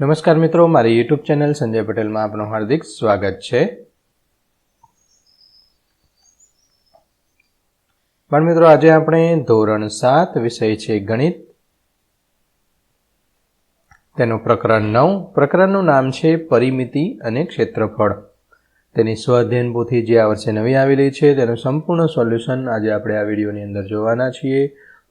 નમસ્કાર મિત્રો, મારી યુટ્યુબ ચેનલ સંજય પટેલમાં આપનું હાર્દિક સ્વાગત છે. પણ મિત્રો, આજે આપણે ધોરણ સાત વિષય છે ગણિત. તેનું પ્રકરણ નવ. પ્રકરણનું નામ છે પરિમિતિ અને ક્ષેત્રફળ. તેની સ્વાધ્યાયન પોથી જે આ વર્ષે નવી આવેલી છે, તેનું સંપૂર્ણ સોલ્યુશન આજે આપણે આ વિડીયોની અંદર જોવાના છીએ.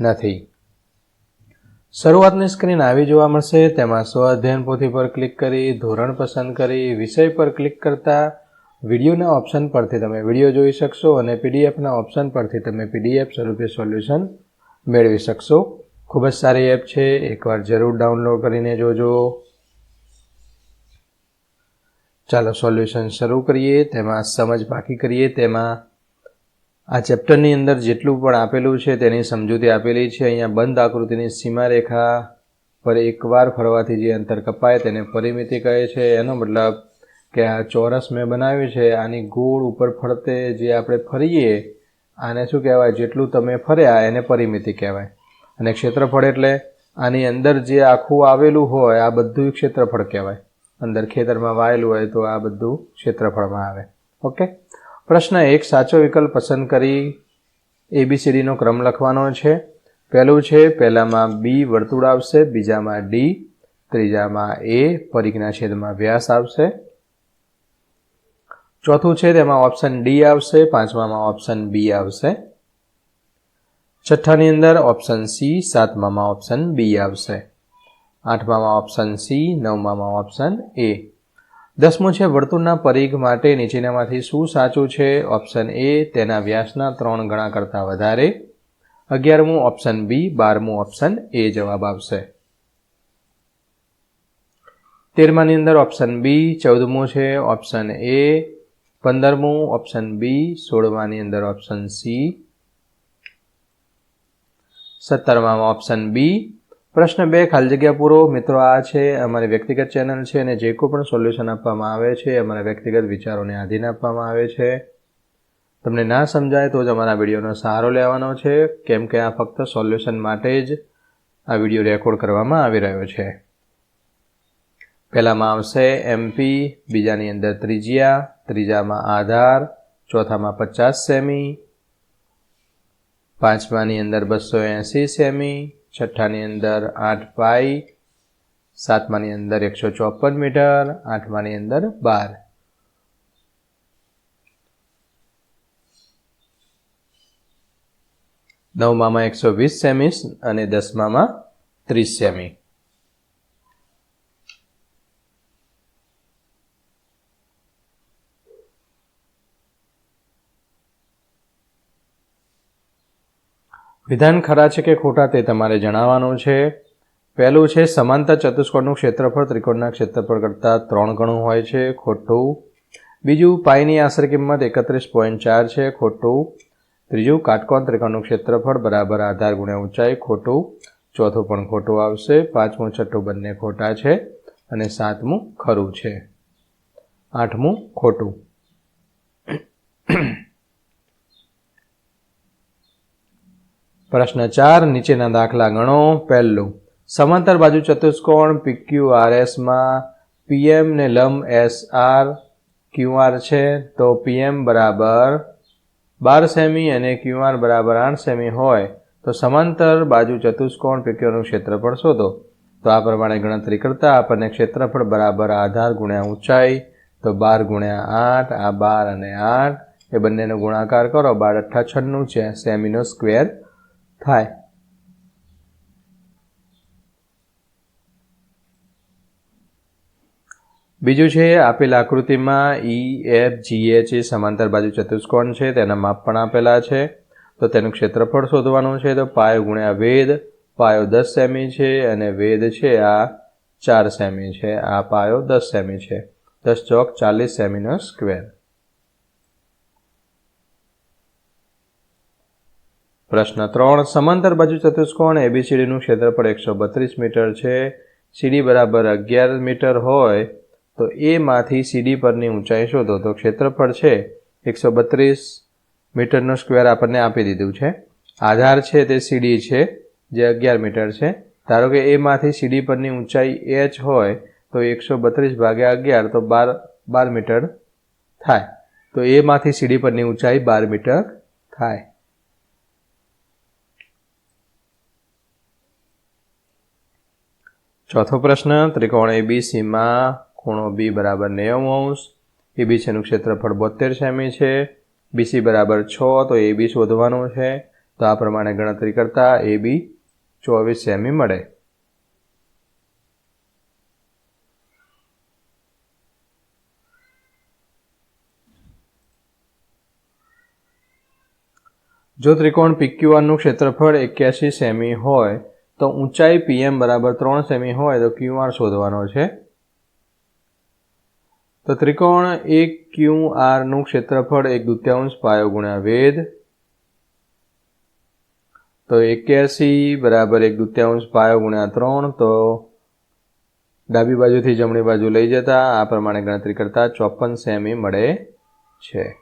નથી. શરૂઆતની સ્ક્રીન આવી જોવા મળશે. તેમાં સ્વ અધ્યયન પોથી પર ક્લિક કરી, ધોરણ પસંદ કરી, વિષય પર ક્લિક કરતા વિડીયોના ઓપ્શન પરથી તમે વીડિયો જોઈ શકશો અને પીડીએફના ઓપ્શન પરથી તમે પીડીએફ સ્વરૂપે સોલ્યુશન મેળવી શકશો. ખૂબ જ સારી એપ છે. એકવાર જરૂર ડાઉનલોડ કરીને જોજો. ચાલો સોલ્યુશન શરૂ કરીએ. તેમાં સમજ બાકી કરીએ. તેમાં આ ચેપ્ટરની અંદર જેટલું પણ આપેલું છે તેની સમજૂતી આપેલી છે. અહીંયા બંધ આકૃતિની સીમારેખા પર એકવાર ફરવાથી જે અંતર કપાય તેને પરિમિતિ કહે છે. એનો મતલબ કે આ ચોરસ મેં બનાવ્યું છે, આની ગોળ ઉપર ફરતે જે આપણે ફરીએ, આને શું કહેવાય? જેટલું તમે ફર્યા એને પરિમિતિ કહેવાય. અને ક્ષેત્રફળ એટલે આની અંદર જે આખું આવેલું હોય, આ બધું ક્ષેત્રફળ કહેવાય. અંદર ખેતરમાં વાયેલું હોય તો આ બધું ક્ષેત્રફળમાં આવે. ઓકે? પ્રશ્ન એક, સાચો વિકલ્પ પસંદ કરી એબીસીડીનો ક્રમ લખવાનો છે. પહેલું છે, પહેલામાં બી વર્તુળ આવશે, બીજામાં ડી ત્રીજામાં એ પરિઘના છેદમાં વ્યાસ આવશે. ચોથું છે, તેમાં ઓપ્શન ડી આવશે, પાંચમામાં ઓપ્શન બી આવશે. છઠ્ઠાની અંદર ઓપ્શન સી સાતમામાં ઓપ્શન બી આવશે. આઠમામાં ઓપ્શન સી નવમામાં ઓપ્શન એ દસમું છે, વર્તુળના પરિઘ માટે નીચેનામાંથી શું સાચું છે? ઓપ્શન એ તેના વ્યાસના ત્રણ ગણા કરતાં વધારે. અગિયારમું, ઓપ્શન બી બારમું, ઓપ્શન એ જવાબ આવશે. તેરમાની અંદર ઓપ્શન બી ચૌદમું છે, ઓપ્શન એ પંદરમું, ઓપ્શન બી સોળમાની અંદર ઓપ્શન સી સત્તરમાં ઓપ્શન બી પ્રશ્ન બે, ખાલી જગ્યા પૂરો. મિત્રો, આ છે અમારી વ્યક્તિગત ચેનલ છે અને જે કોઈ પણ સોલ્યુશન આપવામાં આવે છે અમારા વ્યક્તિગત વિચારોને આધીન આપવામાં આવે છે. તમને ના સમજાય તો જ અમારા વિડીયોનો સહારો લેવાનો છે. કેમ કે આ ફક્ત સોલ્યુશન માટે જ આ વીડિયો રેકોર્ડ કરવામાં આવી રહ્યો છે. પહેલામાં આવશે એમપી બીજાની અંદર ત્રિજ્યા, ત્રીજામાં આધાર, ચોથામાં પચાસ સેમી, પાંચમાની અંદર બસો એંસી સેમી છઠ્ઠાની અંદર આઠ પાઈ, સાતમાની અંદર એકસો ચોપન મીટર, આઠમાની અંદર બાર. નવમામાં એકસો વીસ સેમી અને દસમામાં ત્રીસ સેમી. વિધાન ખરા છે કે ખોટા તે તમારે જણાવવાનું છે? પહેલું છે, સમાંતર ચતુષ્કોણનું ક્ષેત્રફળ ત્રિકોણના ક્ષેત્રફળ કરતાં ત્રણ ગણું હોય છે, ખોટું. બીજું, પાઈની આશરે કિંમત એકત્રીસ પોઈન્ટ ચાર છે, ખોટું. ત્રીજું, કાટકોણ ત્રિકોણનું ક્ષેત્રફળ બરાબર આધાર ગુણ્યા ઊંચાઈ, ખોટું. ચોથું પણ ખોટું આવશે. પાંચમું, છઠ્ઠું બંને ખોટા છે અને સાતમું ખરું છે. આઠમું ખોટું. પ્રશ્ન ચાર, નીચેના દાખલા ગણો. પહેલું, સમાંતર બાજુ ચતુષ્કોણ પીક્યુ આર એસમાં પીએમ ને લંબ એસ આર ક્યુઆર છે, તો પીએમ બરાબર બાર સેમી અને ક્યુઆર બરાબર આઠ સેમી હોય, તો સમાંતર બાજુ ચતુષ્કોણ પીક્યુનું ક્ષેત્રફળ શોધો. તો આ પ્રમાણે ગણતરી કરતાં આપણને ક્ષેત્રફળ બરાબર આધાર ગુણ્યા ઊંચાઈ, તો બાર ગુણ્યા આઠ, આ બાર અને આઠ, એ બંનેનો ગુણાકાર કરો, બાર અઠ્ઠા છન્નું છે, સેમીનો સ્ક્વેર થાય. બીજું છે, આપેલ આકૃતિમાં ઈ એફ જી એચ એ સમાંતર બાજુ ચતુષ્કોણ છે, તેના માપ પણ આપેલા છે. તો તેનું ક્ષેત્રફળ શોધવાનું છે, તો પાયો ગુણ્યા વેદ, પાયો દસ સેમી છે અને વેદ છે આ ચાર સેમી છે, આ પાયો દસ સેમી છે. દસ ચોક ચાલીસ સેમીનો સ્ક્વેર. પ્રશ્ન ત્રણ, સમાંતર બાજુ ચતુષ્કોણ એબીસીડીનું ક્ષેત્રફળ એકસો બત્રીસ મીટર છે. સીડી બરાબર અગિયાર મીટર હોય તો એમાંથી સીડી પરની ઊંચાઈ શોધો. તો ક્ષેત્રફળ છે એકસો બત્રીસ મીટરનો સ્ક્વેર આપણને આપી દીધું છે. આધાર છે તે સીડી છે, જે અગિયાર મીટર છે. ધારો કે એમાંથી સીડી પરની ઊંચાઈ એચ હોય તો એકસો બત્રીસ ભાગ્યા અગિયાર, તો બાર બાર મીટર થાય. તો એમાંથી સીડી પરની ઊંચાઈ બાર મીટર થાય. ચોથો પ્રશ્ન, ત્રિકોણ એબીસીમાં ખૂણો બી બરાબર નેવું અંશ. એબીસીનું ક્ષેત્રફળ બોતેર સેમી છે. બીસી બરાબર છ, તો એ બી શોધવાનું છે. તો આ પ્રમાણે ગણતરી કરતાં એ બી ચોવીસ સેમી મળે. જો ત્રિકોણ પીક્યુઆરનું ક્ષેત્રફળ એક્યાસી સેમી હોય તો ઊંચાઈ પીએમ બરાબર ત્રણ સેમી હોય તો ક્યુઆર શોધવાનો છે. તો ત્રિકોણ એક ક્યુ આરનું ક્ષેત્રફળ એક દુત્યાંશ પાયો ગુણ્યા વેદ તો એક્યાસી બરાબર એક દુત્યાંશ પાયો ગુણ્યા ત્રણ. તો ડાબી બાજુથી જમણી બાજુ લઈ જતા આ પ્રમાણે ગણતરી કરતા ચોપન સેમી મળે છે.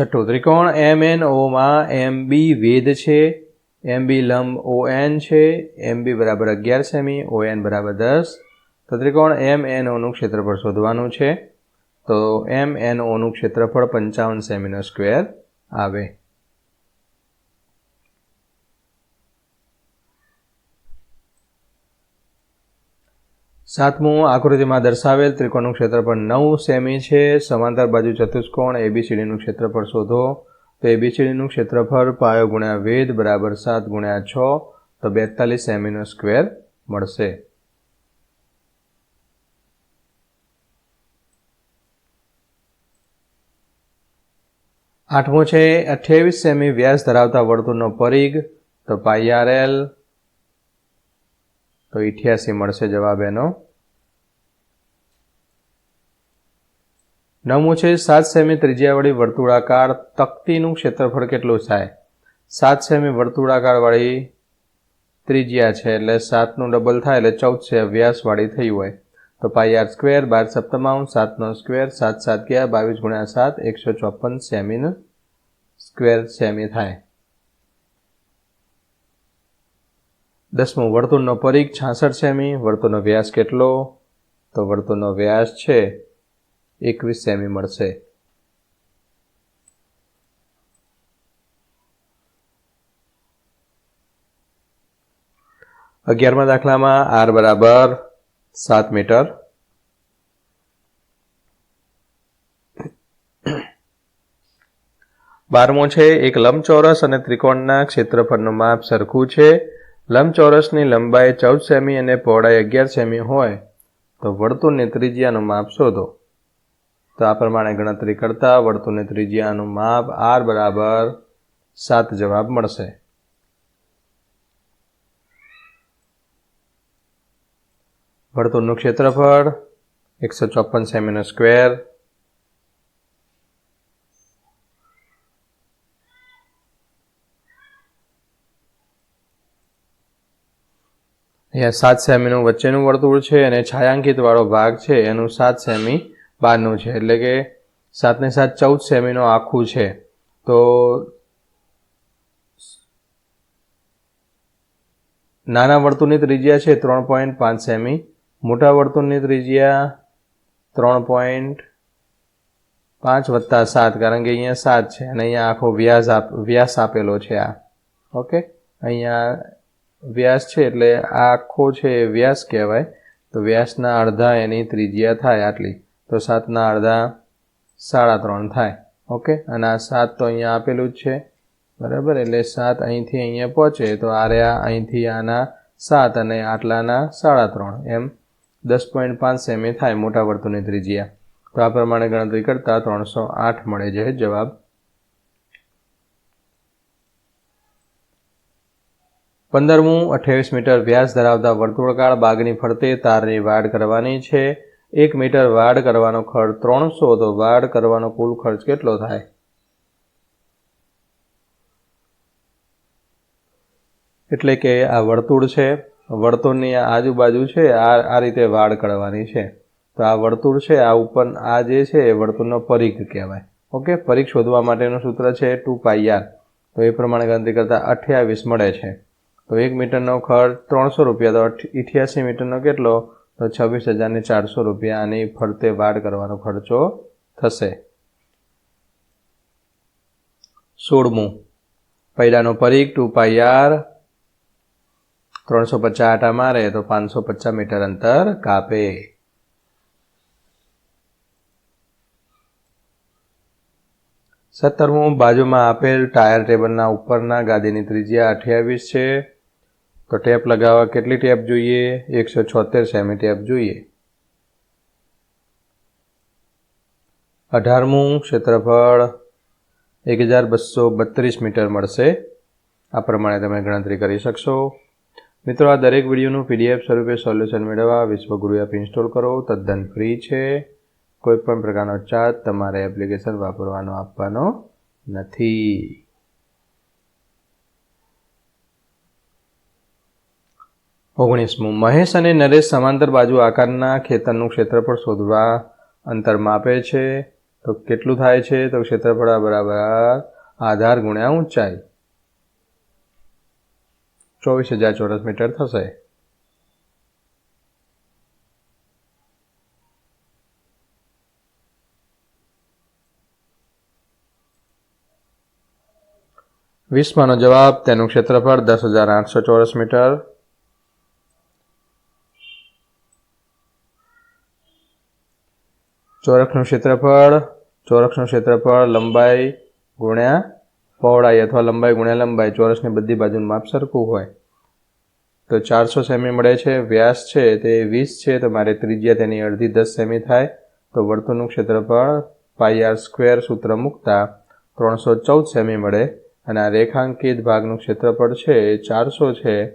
છઠ્ઠો, ત્રિકોણ એમ એન ઓમાં એમ બી વેદ છે એમ બી લંબ ઓ એન છે એમ બી બરાબર અગિયાર સેમી ઓ એન બરાબર દસ. તો ત્રિકોણ એમ એન ઓનું ક્ષેત્રફળ શોધવાનું છે. તો એમ એન ઓનું ક્ષેત્રફળ પંચાવન સેમીનો સ્ક્વેર આવે. સાતમું, આકૃતિમાં દર્શાવેલ ત્રિકોણનું ક્ષેત્રફળ નવ સેમી છે. સમાંતર બાજુ ચતુષ્કોણ એબીસીડીનું ક્ષેત્રફળ શોધો. તો એબીસીડીનું ક્ષેત્રફળ પાયો ગુણ્યા વેદ બરાબર સાત ગુણ્યા છ, તો બેતાલીસ સેમીનો સ્ક્વેર મળશે. આઠમું છે, અઠ્યાવીસ સેમી વ્યાસ ધરાવતા વર્તુળનો પરિઘ, તો પાઈ આર એલ. તો ઇઠ્યાસી મળશે જવાબ એનો. નવમું છે, સાત સેમી ત્રિજ્યાવાળી વર્તુળાકાર, તકતીનું ક્ષેત્રફળ કેટલું થાય? સાત સેમી વર્તુળાકારવાળી ત્રિજ્યા છે, એટલે સાતનું ડબલ થાય, એટલે ચૌદ છે વ્યાસવાળી થઈ હોય. તો પાઈ આર સ્ક્વેર બાર સપ્તમાઉન સાતનો સ્ક્વેર સાત સાત ગયા, બાવીસ ગુણ્યા સાત, એકસો ચોપન સેમીનું સ્ક્વેર સેમી થાય. દસમું, વર્તુળનો પરીખ છાસઠ સેમી, વર્તુળનો વ્યાસ કેટલો? તો વર્તુળનો વ્યાસ છે એકવીસ સેમી મળશે. અગિયારમા દાખલામાં આર બરાબર સાત મીટર. બારમો છે, એક લંબચોરસ અને ત્રિકોણના ક્ષેત્રફળનું માપ સરખું છે. લંબચોરસની લંબાઈ ચૌદ સેમી અને પહોળાઈ અગિયાર સેમી હોય તો વર્તુળની ત્રિજ્યાનું માપ શોધો. તો આ પ્રમાણે ગણતરી કરતા વર્તુળની ત્રિજ્યાનું માપ આર બરાબર સાત જવાબ મળશે. વર્તુળનું ક્ષેત્રફળ એકસો ચોપન સેમીનો સ્ક્વેર. અહીંયા સાત સેમીનું વચ્ચેનું વર્તુળ છે અને છાયાંકિત વાળો ભાગ છે, એનું સાત સેમી બહારનું છે. એટલે કે સાતને સાત ચૌદ સેમીનો આખું છે. તો નાના વર્તુળની ત્રિજ્યા છે ત્રણ પોઈન્ટ પાંચ સેમી. મોટા વર્તુળની ત્રિજ્યા ત્રણ પોઈન્ટ પાંચ વત્તા સાત, કારણ કે અહીંયા સાત છે અને અહીંયા આખો વ્યાસ આપ, વ્યાસ આપેલો છે આ. ઓકે? અહીંયા વ્યાસ છે એટલે આ આખો છે વ્યાસ કહેવાય. તો વ્યાસના અડધા એની ત્રિજ્યા થાય આટલી. તો સાતના અડધા સાડા ત્રણ થાય. ઓકે? અને આ સાત તો અહીંયા આપેલું જ છે. બરાબર? એટલે સાત અહીંથી અહીંયા પહોંચે તો આ રહ્યા અહીંથી આના સાત અને આટલાના સાડા ત્રણ. એમ? દસ પોઈન્ટ પાંચ સેમી થાય મોટા વર્તુળની ત્રિજ્યા. તો આ પ્રમાણે ગણતરી કરતાં ત્રણસો આઠ મળે છે જવાબ. પંદરમું અઠ્યાવીસ મીટર વ્યાસ ધરાવતા વર્તુળકાળ બાગની ફરતે તારની વાડ કરવાની છે. એક મીટર વાડ કરવાનો ખર્ચ ત્રણસો, તો વાડ કરવાનો કુલ ખર્ચ કેટલો થાય? એટલે કે આ વર્તુળ છે, વર્તુળની આજુબાજુ છે, આ આ રીતે વાડ કરવાની છે. તો આ વર્તુળ છે, આ ઉપર, આ જે છે, એ વર્તુળનો પરિઘ કહેવાય. ઓકે? પરિઘ શોધવા માટેનું સૂત્ર છે ટુ પાઈ આર. તો એ પ્રમાણે ગણતરી કરતાં અઠ્યાવીસ મળે છે. તો એક મીટરનો ખર્ચ ત્રણસો રૂપિયા, તો અઠ્યાસી મીટરનો કેટલો? તો છવ્વીસ હજારને ચારસો રૂપિયા આની ફરતે વાડ કરવાનો ખર્ચો થશે. સોળમું. પૈડાનો પરીખ ટુ પાઈ આર ત્રણસો પચાસ આટા મારે તો પાંચસો પચાસ મીટર અંતર કાપે. સત્તરમું, બાજુમાં આપેલ ટાયર ટેબલના ઉપરના ગાદીની ત્રિજ્યા અઠ્યાવીસ છે. તો ટેપ લગાવવા કેટલી ટેપ જોઈએ? એકસો છોતેર સેમી ટેપ જોઈએ. અઢારમું ક્ષેત્રફળ એક હજાર બસો બત્રીસ મીટર મળશે. આ પ્રમાણે તમે ગણતરી કરી શકશો. મિત્રો, આ દરેક વિડીયોનું પીડીએફ સ્વરૂપે સોલ્યુશન મેળવવા વિશ્વગુરુ એપ ઇન્સ્ટોલ કરો. તદ્દન ફ્રી છે. કોઈપણ પ્રકારનો ચાર્જ તમારે એપ્લિકેશન વાપરવાનો આપવાનો નથી. ઓગણીસમું. મહેશ અને નરેશ સમાંતર બાજુ આકારના ખેતરનું ક્ષેત્રફળ શોધવા અંતર માપે છે. તો કેટલું થાય છે? તો ક્ષેત્રફળ બરાબર આધાર ગુણ્યા ઊંચાઈ. ચોવીસ હજાર ચોરસ મીટર થશે. વીસમાંનો જવાબ, તેનું ક્ષેત્રફળ દસ હજાર આઠસો ચોરસ મીટર. ચોરસનું ક્ષેત્રફળ ચોરસનું ક્ષેત્રફળ, લંબાઈ ગુણ્યા પહોળાઈ અથવા લંબાઈ ગુણ્યા લંબાઈ, ચોરસની બધી બાજુનું માપ સરખું હોય. તો ચારસો સેમી મળે છે, વ્યાસ છે, તે વીસ છે, તો મારે ત્રિજ્યા તેની અડધી દસ સેમી થાય. તો વર્તુળનું ક્ષેત્રફળ, પાઈ આર સ્ક્વેર સૂત્ર મૂકતા ત્રણસો ચૌદ સેમી મળે. અને આ રેખાંકિત ભાગનું ક્ષેત્રફળ છે એ ચારસો છે.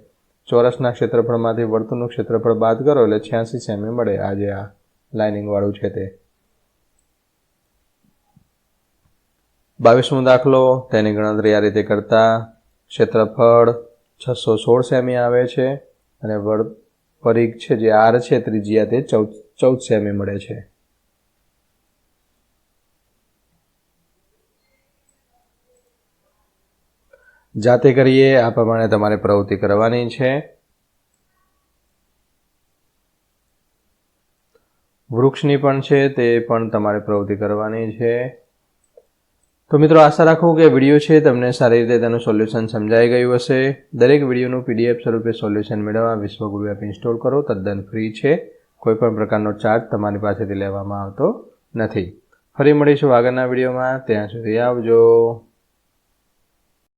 ચોરસના ક્ષેત્રફળમાંથી વર્તુળનું ક્ષેત્રફળ બાદ કરો એટલે છ્યાસી સેમી મળે. આજે આ લાઇનિંગવાળું છે તે. બાવીસમો દાખલો, તેની ગણતરી આ રીતે કરતા. ક્ષેત્રફળ છસો સોળ સેમી આવે છે અને વળ પરીખ છે જે આર છે ત્રિજ્યા તે ચૌદ ચૌદ સેમી મળે છે. જાતે કરીએ, આ પ્રમાણે તમારે પ્રવૃત્તિ કરવાની છે. વૃક્ષની પણ છે, તે પણ તમારે પ્રવૃત્તિ કરવાની છે. તો મિત્રો આશા રાખું કે વીડિયો છે તમને સારી રીતે તેનું સોલ્યુશન સમજાઈ ગયું હશે. દરેક વિડીયોનું પીડીએફ સ્વરૂપે સોલ્યુશન મેળવવા વિશ્વગુરુ એપ ઇન્સ્ટોલ કરો. તદ્દન ફ્રી છે. કોઈપણ પ્રકારનો ચાર્જ તમારી પાસેથી લેવામાં આવતો નથી. ફરી મળીશું આગળના વિડીયોમાં. ત્યાં સુધી આવજો.